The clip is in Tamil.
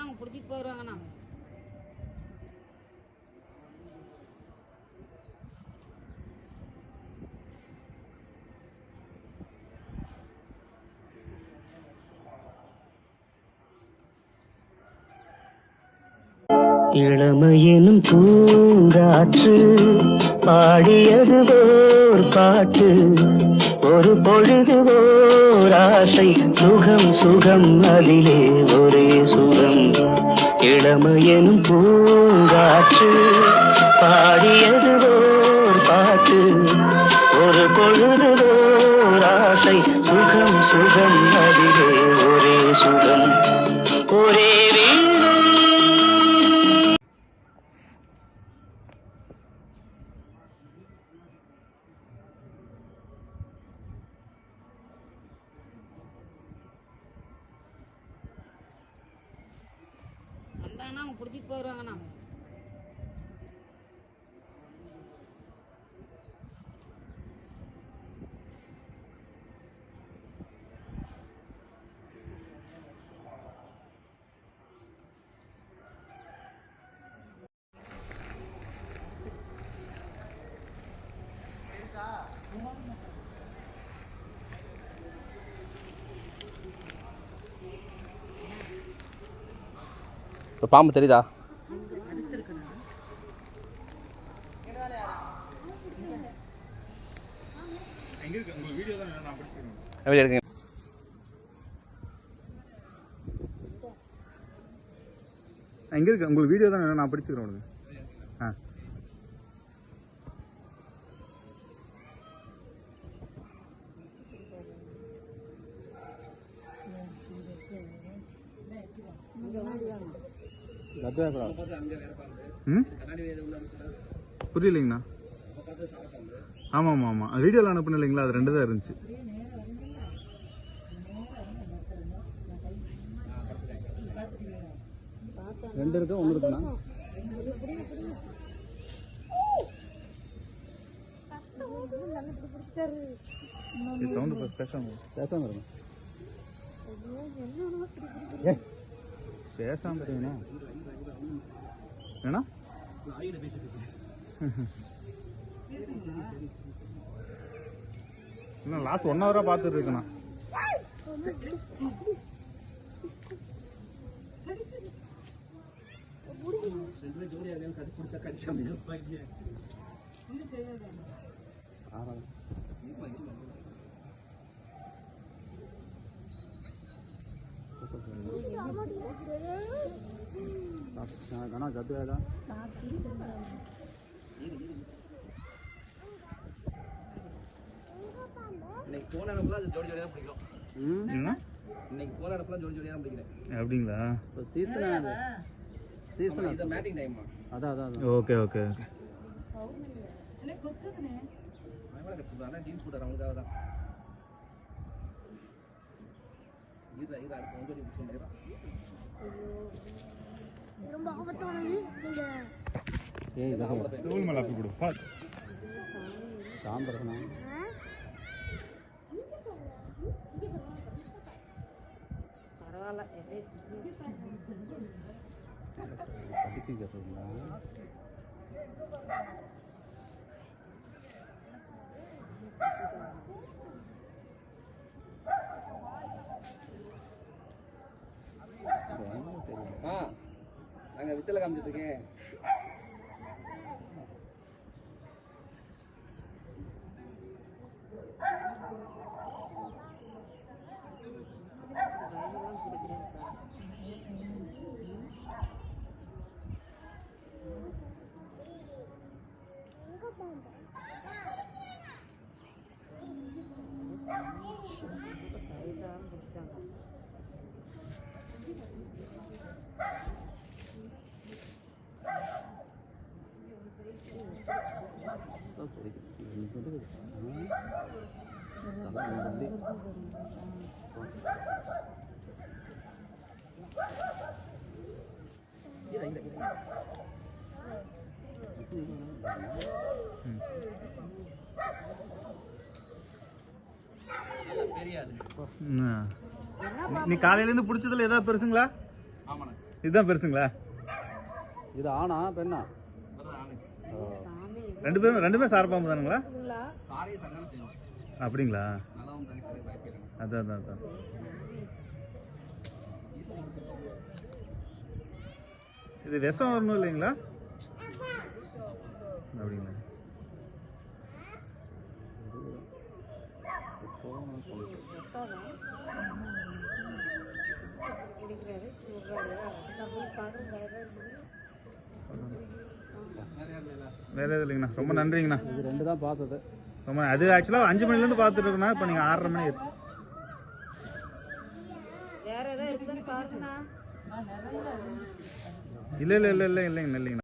அவங்க பிடிச்சிட்டு போயிடுவாங்கண்ணா இளமையெனும் பூங்காற்று பாடியது ஓர் பாட்டு. ஒரு பொழுது ஓராசை சுகம் சுகம் அதிலே ஒரே சுகம். இளமையனும் பூங்காற்று பாடியது ஓர் பாட்டு. ஒரு பொழுது ஓராசை சுகம் சுகம் அதிலே ஒரே பிடிச்சிட்டு போயிடுவாங்கண்ணா இப்போ பாம்பு தெரியுதா? எப்படி இருக்குங்க எங்கே இருக்கு? உங்களுக்கு வீடியோ தான் நான் படிச்சுக்கிறேன் உங்களுக்கு ஆ ம்? புரியலைங்கண்ணா. ஆமாம் ஆமாம் ஆமாம் வீடியோவில் அனுப்புன இல்லைங்களா அது ரெண்டு தான் இருந்துச்சு. ரெண்டு இருக்கு ஒன்று இருக்குண்ணா சவுண்டு பேசாம பேசாம இருங்க. ஏ, பேசாம இருங்கண்ணா ஏன்னா இன்னும் லாஸ்ட் ஒன் ஹவராக பார்த்துட்டு இருக்கேண்ணா ஆ ஜோடியாக தான் பிடிக்கிறேன். அப்படிங்களா? சீசன் சீசன் இது மேட்டிங் டைமா அதான் அதான் ஓகே ஓகே. ஜீன்ஸ் போட்டார் அவனுக்காக தான். ஈரா ஈரா அடுத்து வந்து ஜோடி பிடிச்சு பண்ணிடுறான் ரொம்ப ஆபத்தானது வித்தலை காமிச்சிட்டு இருக்கேன். பெரிய ஆளு நீ காலையிலேருந்து பிடிச்சதுல ஏதாவது பெருசுங்களா? இதுதான் பெருசுங்களா? இது ஆணா பெண்ணா? ரெண்டு பேரும் தானுங்களா? இவங்களா? சாரி சங்கரம் செய்யும் அப்படிங்களா? அதான் அதான் அதான். இது விஷம் வரணும் இல்லைங்களா? அப்படிங்களா? குடிக்கிறாரு சொல்றாரு வேற எதுவும் இல்லைங்கண்ணா. ரொம்ப நன்றிங்கண்ணா. இது ரெண்டு தான் பார்த்தது. ரொம்ப அது ஆக்சுவலாக அஞ்சு மணிலேருந்து பார்த்துட்டு இருக்கோண்ணா இப்போ நீங்கள் ஆறரை மணி இல்லை இல்லை இல்லை இல்லை இல்லைங்க இல்லைங்கண்ணா.